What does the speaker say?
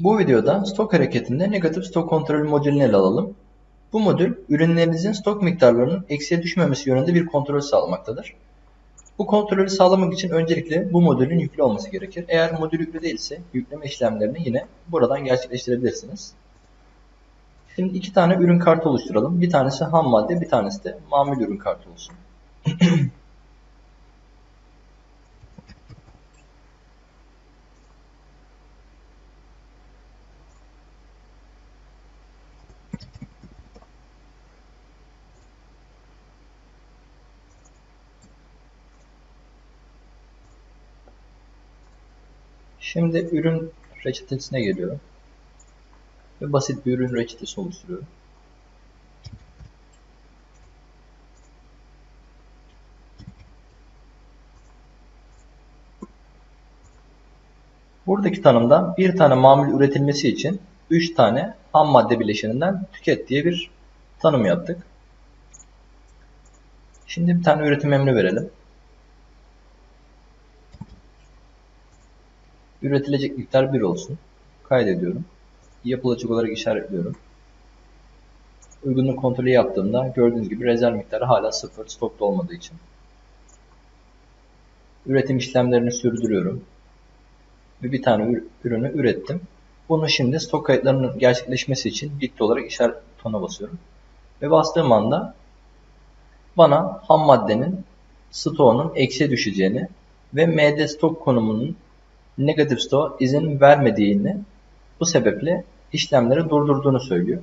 Bu videoda stok hareketinde negatif stok kontrolü modülünü ele alalım. Bu modül ürünlerinizin stok miktarlarının eksiye düşmemesi yönünde bir kontrol sağlamaktadır. Bu kontrolü sağlamak için öncelikle bu modülün yüklü olması gerekir. Eğer modül yüklü değilse yükleme işlemlerini yine buradan gerçekleştirebilirsiniz. Şimdi iki tane ürün kartı oluşturalım. Bir tanesi ham madde, bir tanesi de mamul ürün kartı olsun. Şimdi ürün reçetesine geliyorum. Ve basit bir ürün reçetesi oluşturuyorum. Buradaki tanımda bir tane mamul üretilmesi için 3 tane ham madde bileşeninden tüket diye bir tanım yaptık. Şimdi bir tane üretim emri verelim. Üretilecek miktar 1 olsun. Kaydediyorum. Yapılacak olarak işaretliyorum. Uygunluk kontrolü yaptığımda gördüğünüz gibi rezerv miktarı hala 0 stokta olmadığı için. Üretim işlemlerini sürdürüyorum. Ve bir tane ürünü ürettim. Bunu şimdi stok kayıtlarının gerçekleşmesi için bitti olarak işaret tona basıyorum. Ve bastığım anda bana ham maddenin stoğunun eksiye düşeceğini ve MD stok konumunun negatif stoğa izin vermediğini bu sebeple işlemleri durdurduğunu söylüyor.